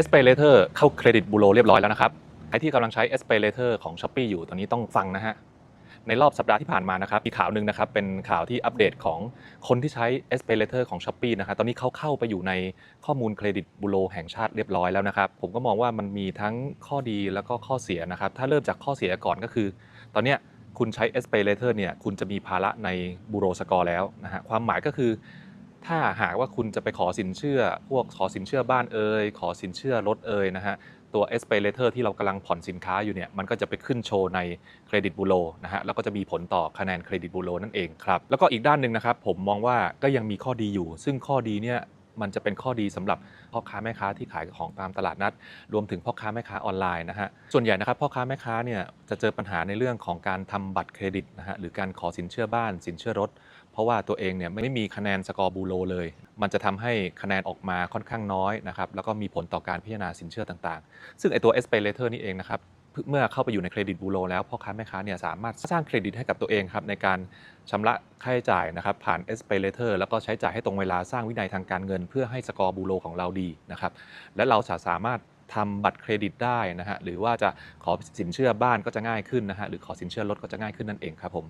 e s p a y Later เข้าเครดิตบูโรเรียบร้อยแล้วนะครับใครที่กำลังใช้ e s p a y Later ของ s h อ p e e อยู่ตอนนี้ต้องฟังนะฮะ ในรอบสัปดาห์ที่ผ่านมานะครับมีข่าวหนึ่งนะครับ เป็นข่าวที่อัปเดตของคนที่ใช้ e s p a y Later ของ s h อ p e e นะครับตอนนี้เขาเข้าไปอยู่ในข้อมูลเครดิตบูโรแห่งชาติเรียบร้อยแล้วนะครับ ผมก็มองว่ามันมีทั้งข้อดีแล้วก็ข้อเสียนะครับ ถ้าเริ่มจากข้อเสียก่อนก็คือ ตอนเนี้ยคุณใช้ e s p a y Later เนี่ยคุณจะมีภาระในบูโรสกอร์แล้วนะฮะความหมายก็คือ ถ้าหากว่าคุณจะไปขอสินเชื่อ พวกขอสินเชื่อบ้านเอ่ยขอสินเชื่อรถเอ่ยนะฮะตัว e s p a l a t o r ที่เรากำลังผ่อนสินค้าอยู่เนี่ยมันก็จะไปขึ้นโชว์ในเครดิตบูโรนะฮะแล้วก็จะมีผลต่อคะแนนเครดิตบูโรนั่นเองครับ แล้วก็อีกด้านหนึ่งนะครับผมมองว่าก็ยังมีข้อดีอยู่ ซึ่งข้อดีเนี่ย มันจะเป็นข้อดีสำหรับพ่อค้าแม่ค้าที่ขายของตามตลาดนัด รวมถึงพ่อค้าแม่ค้าออนไลน์นะฮะส่วนใหญ่นะครับพ่อค้าแม่ค้าเนี่ยจะเจอปัญหาในเรื่องของการทำบัตรเครดิตนะฮะหรือการขอสินเชื่อบ้าน สินเชื่อรถ เพราะว่าตัวเองเนี่ยไม่มีคะแนนสกอร์บูโรเลย มันจะทำให้คะแนนออกมาค่อนข้างน้อยนะครับแล้วก็มีผลต่อการพิจารณาสินเชื่อต่างๆ ซึ่งไอตัว s p a y Later นี่เองนะครับ เมื่อเข้าไปอยู่ในเครดิตบูโรแล้วพ่อค้าแม่ค้าเนี่ยสามารถสร้างเครดิตให้กับตัวเองครับในการชำระค่าใช้จ่ายนะครับผ่านเอสเปเลเตอร์แล้วก็ใช้จ่ายให้ตรงเวลาสร้างวินัยทางการเงิน เพื่อให้สกอร์บูโรของเราดีนะครับและเราจะสามารถทำบัตรเครดิตได้นะฮะหรือว่าจะขอสินเชื่อบ้านก็จะง่ายขึ้นนะฮะหรือขอสินเชื่อรถก็จะง่ายขึ้นนั่นเองครับผม